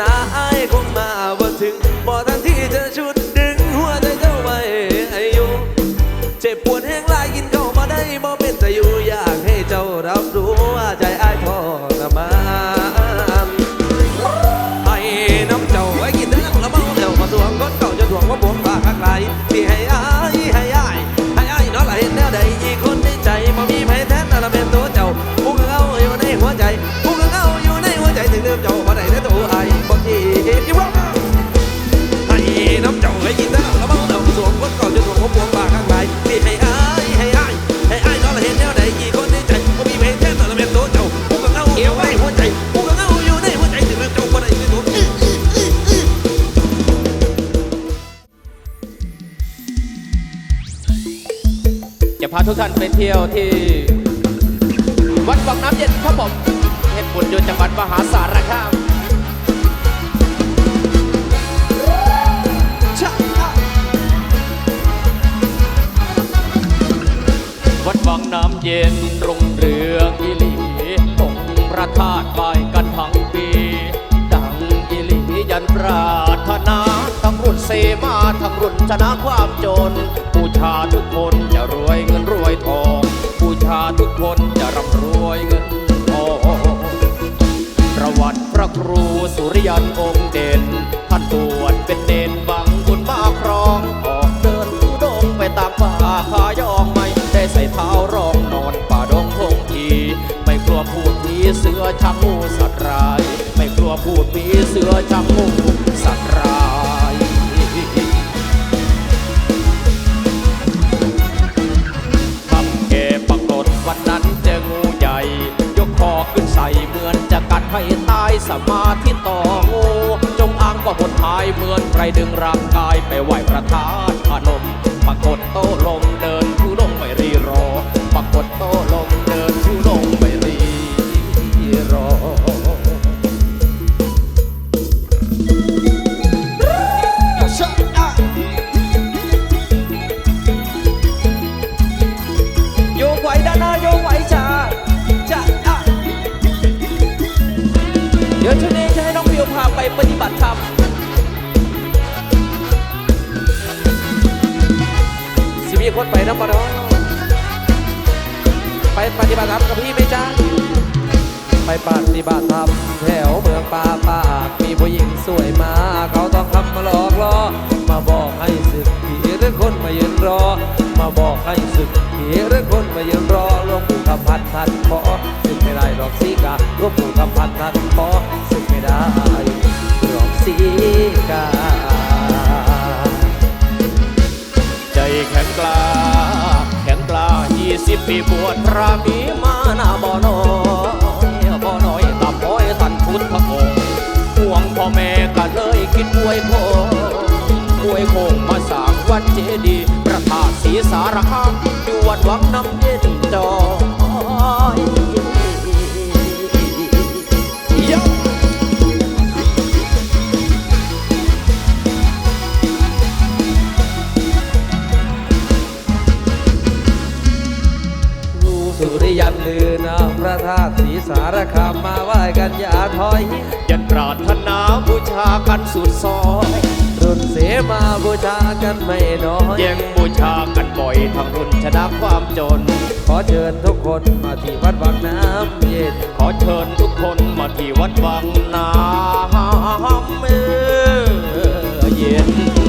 สนาอายคงมาบ่ถึง เที่ยวที่ วัดวังน้ำเย็นครับผมเทพบุญอยู่จังหวัดมหาสารคามวัดวังน้ำเย็นรุ่งเรืองอิลีองค์พระธาตุไหว้กันทั้งปี ดังอิลียันปราถนาทั้งรุ่นเสมาทั้งรุ่นชนะความจนบูชาทุกคนจะรวยเงิน ชาทุกคนจะร่ำรวยเงินทองประวัติพระครูสุริยันองค์เด่น ท่านบวชเป็นเนนบังบุญมาครอง ออกเดินทุดงไปตามป่าพายองไม่ได้ใส่เท้ารองนอนป่าดงพงที ไม่กลัวพูดผีเสือช้างงูสัตว์ร้าย ไม่กลัวพูดผีเสือช้างงูสัตว์ร้าย สมาธิต่องูจงอางก็หดหายเหมือนใครดึงร่างกายไปไหวประทานพนมปรากฏโต ไปปฏิบัติธรรมแถวเมืองป่าปาก มีผู้หญิงสวยมา เขาต้องคำมาหลอกล่อมาบอกให้สึกผีหรือคนมายืนรอ มาบอกให้สึกผีหรือคนมายืนรอหลวงปู่คำพันทันขอสึกไม่ได้หรอกสีกาหลวงปู่คำพันทันขอสึกไม่ได้หรอกสีกาใจแข็งกล้าแข็งกล้ายี่สิบปีบวชพระมีมาหน้าบ่อนอยบ่อ เลยคิดอวยโคงอวยโคงมาสร้างวัดเจดีย์พระธาตุศรีสารคามอยู่วัดวังน้ำเย็นจอยยกสุริยันลือนามพระธาตุศรีสารคามมาไหว้กันอย่าถอยยัน ปรารถนาบูชากันสุดซอยรุ่นเสมาบูชากันไม่น้อยแย่งบูชากันบ่อยทางรุ่นชนะความจน ขอเชิญทุกคนมาที่วัดวังน้ำเย็นขอเชิญทุกคนมาที่วัดวังน้ำเย็น